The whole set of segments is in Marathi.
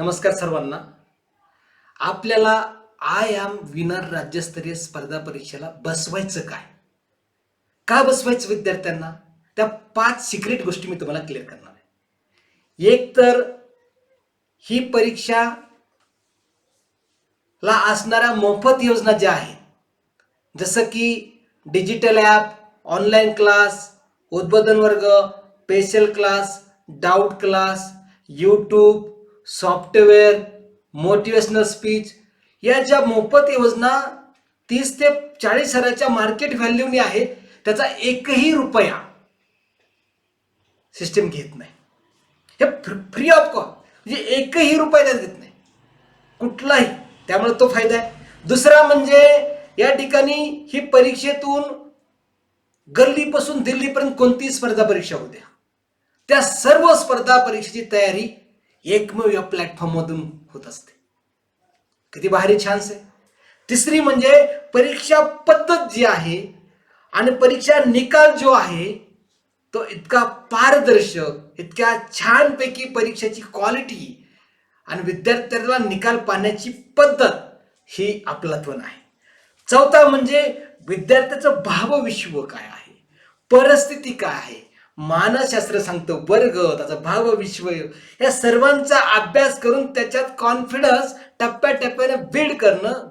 नमस्कार सर्वांना. आपल्याला आय एम विनर राज्यस्तरीय स्पर्धा परीक्षेला बसवायचं काय? का बसवायचं विद्यार्थ्यांना? त्या पाच सिक्रेट गोष्टी मी तुम्हाला क्लिअर करणार आहे. एक तर ही परीक्षा ला असणाऱ्या मोफत योजना ज्या आहेत जसं की डिजिटल ॲप ऑनलाईन क्लास उद्बोधन वर्ग special class doubt class YouTube software motivational speech या ज्या मोफत योजना तीस ते चाळीस हजाराच्या मार्केट व्हॅल्यूने आहे. त्याचा एकही रुपया सिस्टीम घेत नाही. हे फ्री ऑफ कॉस्ट. म्हणजे एकही रुपया त्यात घेत नाही. कुठलाही. त्यामुळे तो फायदा आहे. दुसरा म्हणजे या ठिकाणी ही परीक्षेतून गल्लीपासून दिल्लीपर्यंत कोणतीही स्पर्धा परीक्षा होत्या त्या सर्व स्पर्धा परीक्षेची तयारी एकमेव या प्लॅटफॉर्ममधून होत असते. किती भारी छानस आहे. तिसरी म्हणजे परीक्षा पद्धत जी आहे आणि परीक्षा निकाल जो आहे तो इतका पारदर्शक इतक्या छानपैकी परीक्षेची क्वालिटी आणि विद्यार्थ्याला निकाल पाहण्याची पद्धत ही आपलात्वन आहे. चौथा म्हणजे विद्यार्थ्याचं भावविश्व काय आहे? परिस्थिती काय आहे? मानसशास्त्र सांगतो वर्ग त्याचा भावविश्व या सर्वांचा अभ्यास करून त्याच्यात कॉन्फिडन्स टप्प्याटप्प्याने बिल्ड करणं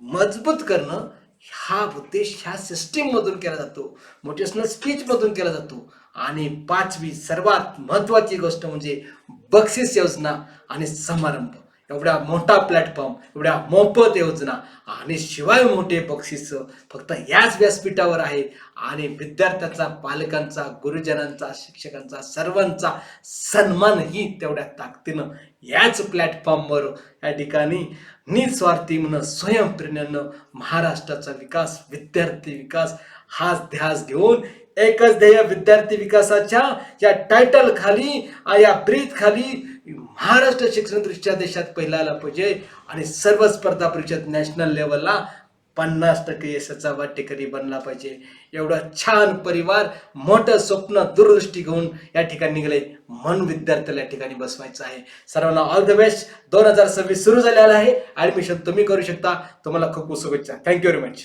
मजबूत करणं हा उद्देश ह्या सिस्टीममधून केला जातो. मोटिवेशनल स्पीचमधून केला जातो. आणि पाचवी सर्वात महत्वाची गोष्ट म्हणजे बक्षीस योजना आणि समारंभ. एवढा मोठा प्लॅटफॉर्म एवढ्या मोफत योजना आणि शिवाय मोठे बक्षीस फक्त याच व्यासपीठावर आहे. आणि विद्यार्थ्यांचा पालकांचा गुरुजनांचा शिक्षकांचा सर्वांचा सन्मानही तेवढ्या ताकदीनं याच प्लॅटफॉर्मवर या ठिकाणी निस्वार्थी म्हणून स्वयंप्रेरणेनं महाराष्ट्राचा विकास विद्यार्थी विकास हाच ध्यास घेऊन एकच ध्येय विद्यार्थी विकासाच्या या टायटल खाली या ब्रीथ खाली महाराष्ट्र शिक्षण दृष्ट्या देशात पहिला आला पाहिजे. आणि सर्व स्पर्धा परिषद नॅशनल लेवलला पन्नास टक्के यशाचा वाटेकरी बनला पाहिजे. एवढा छान परिवार मोठं स्वप्न दूरदृष्टी घेऊन या ठिकाणी निघाले. मन विद्यार्थ्याला या ठिकाणी बसवायचं आहे. सर्वांना ऑल द बेस्ट दोन हजार सव्वीस सुरू झालेला आहे. ऍडमिशन तुम्ही करू शकता. तुम्हाला खूप खूप शुभेच्छा. Thank you very much